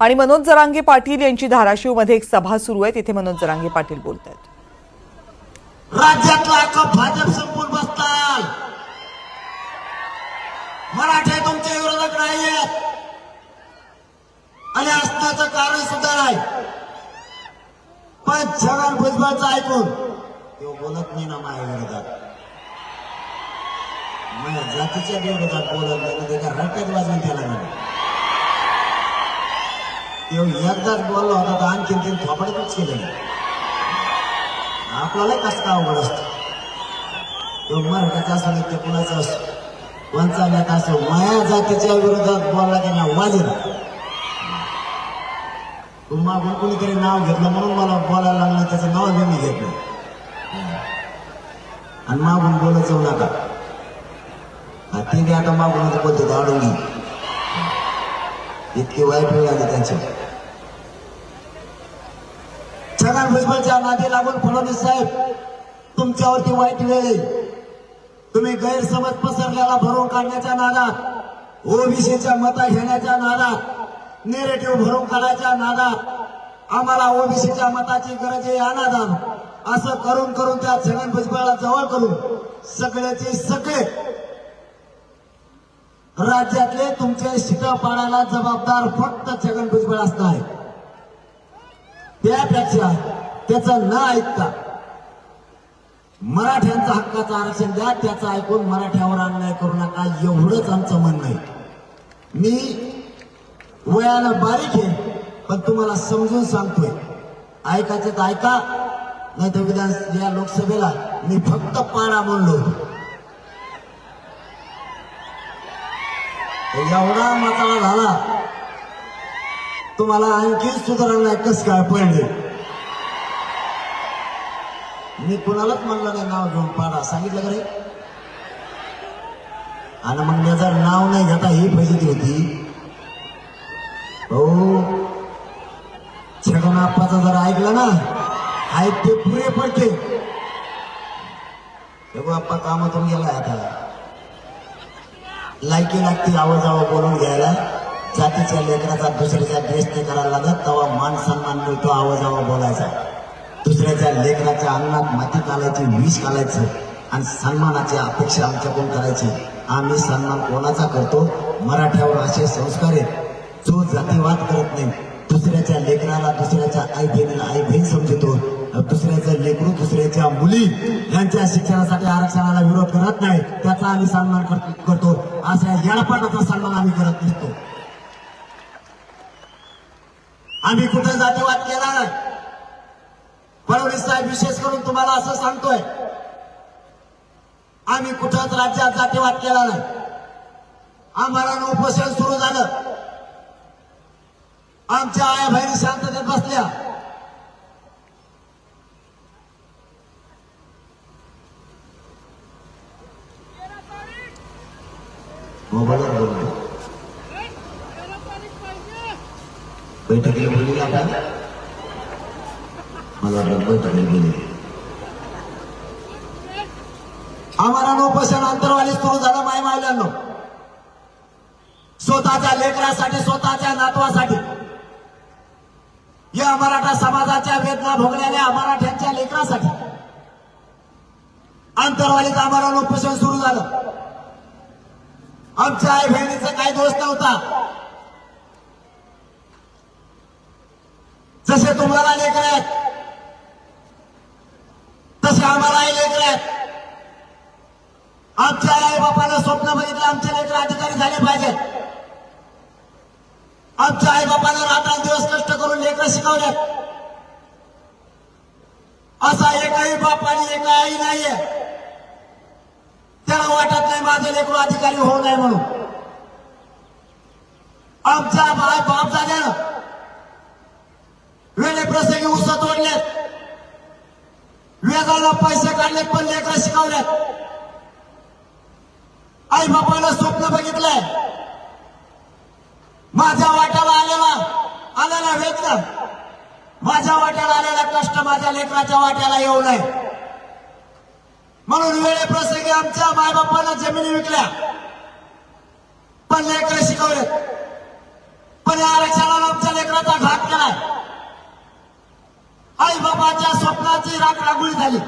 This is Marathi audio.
आणि मनोज जरांगे पाटील यांची धाराशिवमध्ये एक सभा सुरू आहे. तिथे मनोज जरांगे पाटील बोलत आहेत राज्यातला अख्खा भाजप संपून बसताल मराठे तुमच्या विरोधात नाहीयेत. आणि असण्याचं कारण सुद्धा नाही. पण छगन भुजबळचं ऐकून तो बोलत नाही ना माझ्या विरोधात. माझ्या जातीच्या विरोधात बोलत नाही म्हणजे का वाजवून त्याला नाही. तो एकदाच बोलला होता तर आणखीन तीन थोपाड्यातच केलं. आपल्याला कसं का अवघड असतं? तो मराठाचा असं नाही ते कुणाचं असतो कोणचा नेता असो माया जातीच्या विरोधात बोलला की ना वाजेल तुम्हा पण कोणीतरी नाव घेतलं म्हणून मला बोलायला लागलं त्याचं नाव घेऊन घेतलं आणि मागून बोलत जाऊ नका. ती ते बी आता मागून बोलतो अडवली इतकी वाईट वेळ आली त्यांच्या छगन भुजबळच्या नादी लागून फडणवीस साहेब तुमच्यावरती वाईट वेळ तुम्ही गैरसमज पसरल्याला भरून काढण्याच्या नादात ओबीसीच्या मता घेण्याच्या नादात नेरेटिव्ह भरून काढायच्या नादात आम्हाला ओबीसीच्या मताची गरज आहे अनादान. असं करून करून त्या छगन भुजबळला जवळ करून सगळ्याचे सगळे राज्यातले तुमचे शिट पाडायला जबाबदार फक्त छगन भुजबळ असणार आहे त्यापेक्षा त्याचं न ऐकता मराठ्यांचा हक्काचं आरक्षण द्या त्याचं ऐकून मराठ्यावर अन्याय करू नका एवढंच आमचं म्हणणं आहे. मी वयानं बारीक आहे पण तुम्हाला समजून सांगतोय. ऐकायचं तर ऐका नाही तर विधान या लोकसभेला मी फक्त पाडा म्हणलो एवढा मताळा झाला तुम्हाला आणखी सुधारणा नाही कस काय पडले मी कुणालाच म्हणलं नाही नाव घेऊन पाडा. सांगितलं का रे? आणि मग मी जर नाव नाही घेता ही फजिती होती. हो. छगन आप्पाचं जर ऐकलं ना ऐकते पुरे पडते. छगू आप्पा कामातून गेला आता. लायकी लागते आवाजावा बोलून घ्यायला. जातीच्या लेकराचा दुसऱ्याचा ड्रेस नाही करायला लागत तेव्हा मान सन्मान मिळतो आवाजावा बोलायचा. दुसऱ्याच्या लेकराच्या अन्नात माती घालायची विष घालायचं आणि सन्मानाची अपेक्षा आमच्याकडून करायची. आम्ही सन्मान कोणाचा करतो? मराठ्यावर असे संस्कार आहेत. जो जातीवाद करत नाही दुसऱ्याच्या लेकराला दुसऱ्याच्या आई बहिणीला आई बहीण समजतो दुसऱ्याच्या लेकरू दुसऱ्याच्या मुली यांच्या शिक्षणासाठी आरक्षणाला विरोध करत नाही त्याचा आम्ही सन्मान करतो. करतो अशा सन्मान आम्ही करत नसतो. आम्ही कुठं जातीवाद केला नाही फडणवीस साहेब विशेष करून तुम्हाला असं सांगतोय आम्ही कुठंच राज्यात जातीवाद केला नाही. आम्हाला उपोषण सुरू झालं. आमच्या आया बहिणी शांततेत बसल्या. हो, मोबाईलवर बोलतो बैठकीला बोलली आता मला वाटलं बैठकीला गेली. आम्हाला उपोषण अंतरवाली सुरू झालं माय मावल्यांनो. स्वतःच्या लेकरासाठी स्वतःच्या नातवासाठी. या मराठा समाजाच्या वेदना भोगलेल्या मराठ्यांच्या लेकरासाठी. अंतरवालीत आम्हाला उपोषण सुरू झालं. आमच्या आई बहिणीचा काही दोष नव्हता. जसे तुम्हाला लेकर आहेत तसे आम्हालाही लेकर आहेत. आमच्या आई बापाला स्वप्न बघितलं आमचे लेकर अधिकारी झाले पाहिजेत आमच्या आई बापानं रात्रंदिवस कष्ट करून लेकर शिकवल्यात. असा एकही बाप आणि एका आई नाहीये. त्याला वाटत नाही माझे लेकरू अधिकारी होऊ नये म्हणून. आमच्या बाय बाप झाल्यानं वेळे प्रसंगी उस तोडलेत. वेगाला पैसे काढले पण लेकर शिकवल्यात आई बापाला स्वप्न बघितलंय. माझ्या वाट्याला आलेला आलेला वेतन माझ्या वाट्याला आलेला कष्ट माझ्या लेकराच्या वाट्याला येऊ नये. म्हणून वेळे प्रसंगी आमच्या मायबापाला जमिनी विकल्या. पण लेकर शिकवले पण या आरक्षणाला आमच्या लेकरा गोरगरिबाच्या राख लागू झाली.